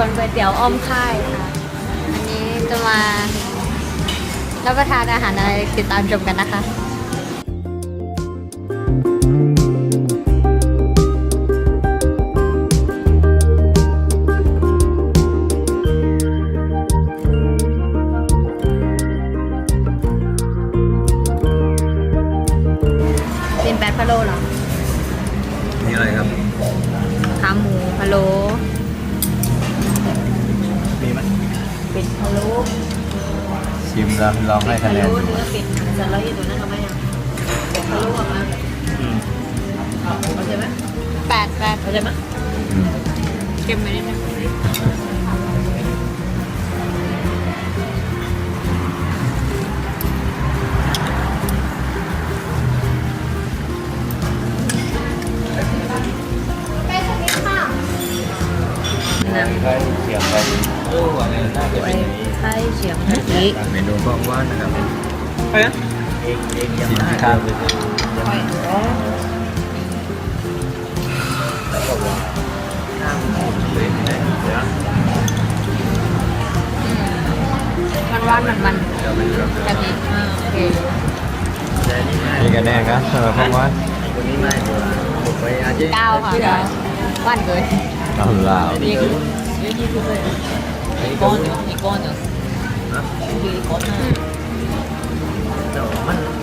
ส่วนก๋วยเตี๋ยวอ้อมค่ายค่ะ อันนี้จะมารับประทานอาหารอะไรติดตามชมกันนะคะเป็นแปดพะโล้เหรอ นี่อะไรครับ ขาหมูพะโล้ ชิมแล้วลองให้คะแนนเนื้อเป็ดจะร้อยอยู่นั่นก็ไม่ยังเป็ดพะโล้ออกมาอืมเข้าใจไหมแปดแปดเข้าใจไหมอืมเค็มไหมนิดนึง สียงไปโอ้อันนี้น่าจะเป็นอย่างนี้ไข่เฉียงกะทิเมนูบ้องว่านนะครับไปนะเองเองยังไม่ครับไปอ๋อแล้วก็ว่าน้ำหมูเลยนะเดี๋ยวมันหวานมันมันเดี๋ยวไปเลือกกะทิโอเคแต่นี่ไม่คะแนนนะสำหรับบ้อว่านตัวนี้ไม่ตัวผมไปอาจจะเก้าค่ะเก้าหวานเกินเอาลา วนี่คือนี่คือเลยอีกก้อนห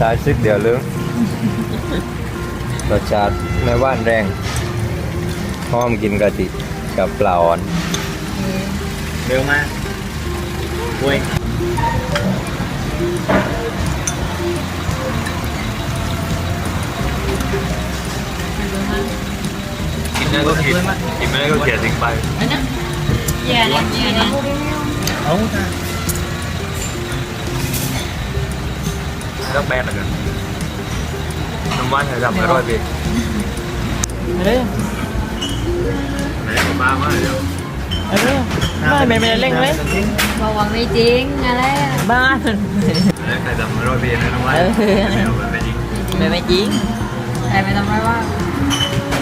ตายซึกเดียวลึงรสชาติไม่หว่านแรงหอมกินกะทิกับปลาอ่อน เร็วมากอุ้ยกินได้ก็กินกินไม่ได้ก็เขียนทิ้งไปอันนั้นเยี่ยแน่นเยี่ยแน่นเอา แล้วแบนเหมือนกันน้ำมันใส่ดำอร่อยดีเร็วไม่ได้บ้ามากเดี๋ยวเร็วไม่ไม่ไม่ได้เร่งเลยบอกว่าไม่จริงอะไรอะบ้านแล้วใส่ดำอร่อยดีนะน้ำมันไม่เอาไปจริงไม่ไม่จริงแต่ไม่ต้องไม่ว่า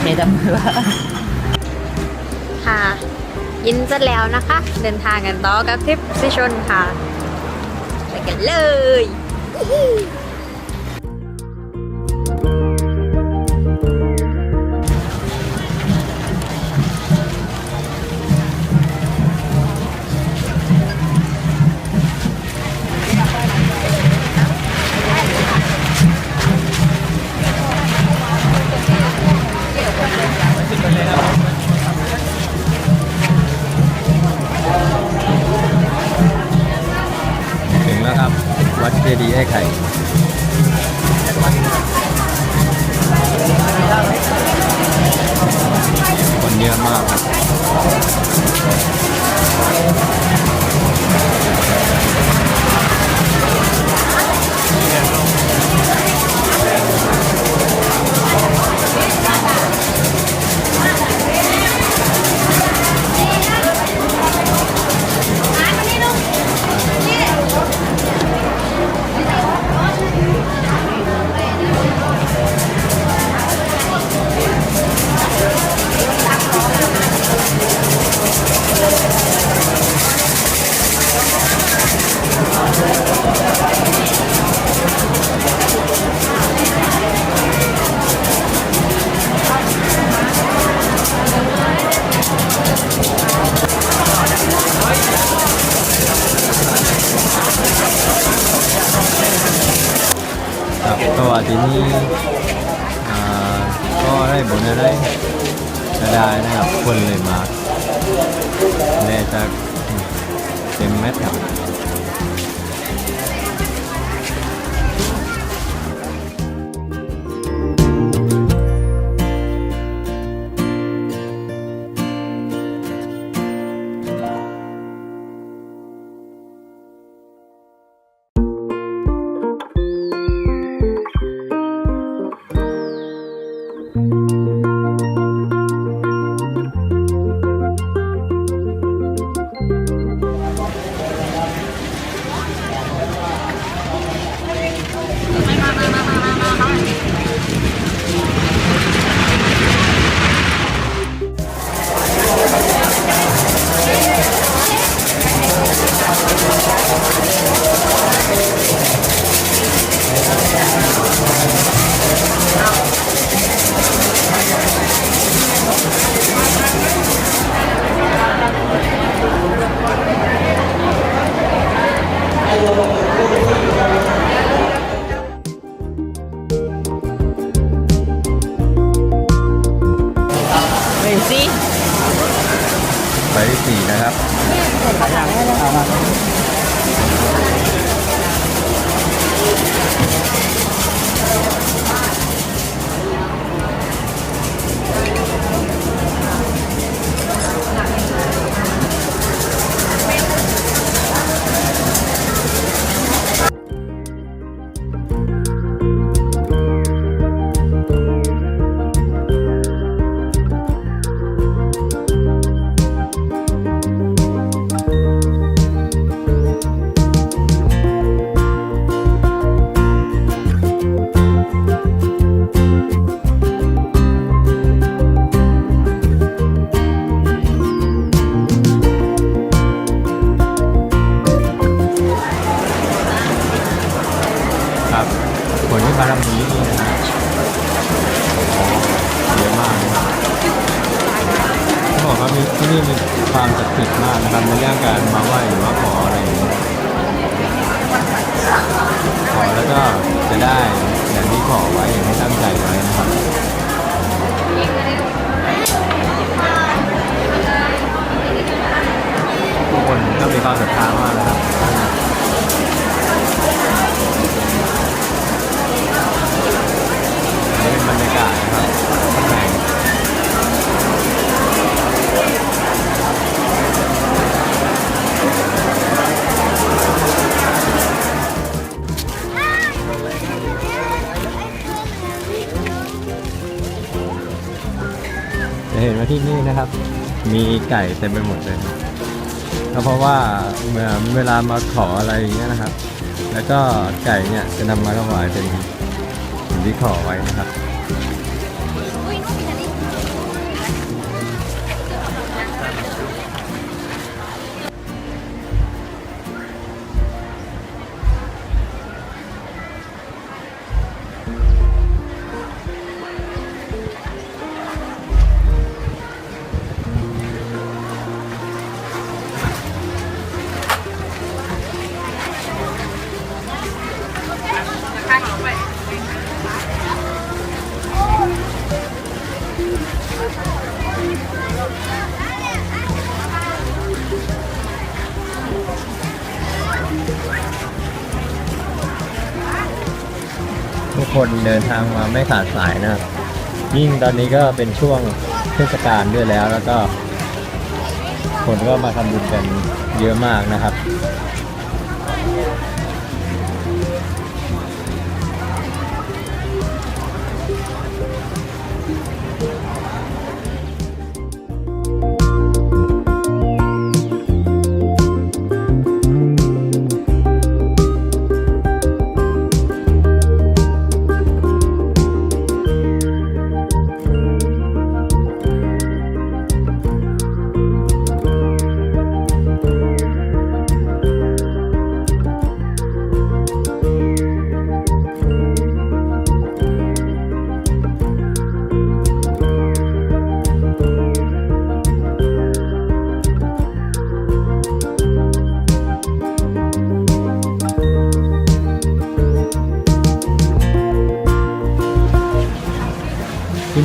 ไม่ทำว่าค่ะยินเสร็จแล้วนะคะ เดินทางกันต่อกับทริปซิชนค่ะไปกันเลย ดเจดีย์ไอ้ไข่คนเยอะมากครับ ครับเพวที่นี่ก็ได้บุญได้จะได้นะครับคนเลยมาแน่จะเต็มแมทครับ นะครับ มีไก่เต็มไปหมดเลยก็เพราะว่าเมื่อเวลามาขออะไรอย่างเงี้ยนะครับ แล้วก็ไก่เนี่ยจะนำมาถวายเป็นสิ่งที่ขอไว้นะครับ คนเดินทางมาไม่ขาดสายนะครับยิ่งตอนนี้ก็เป็นช่วงเทศกาลด้วยแล้วแล้วก็ คนก็มาทำบุญกันเยอะมากนะครับ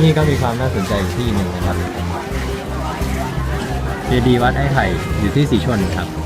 ี่ก็มีความน่าสนใจอยู่ที่หนึ่งนะครับเจดีย์วัดไอ้ไข่อยู่ที่สีชนครับ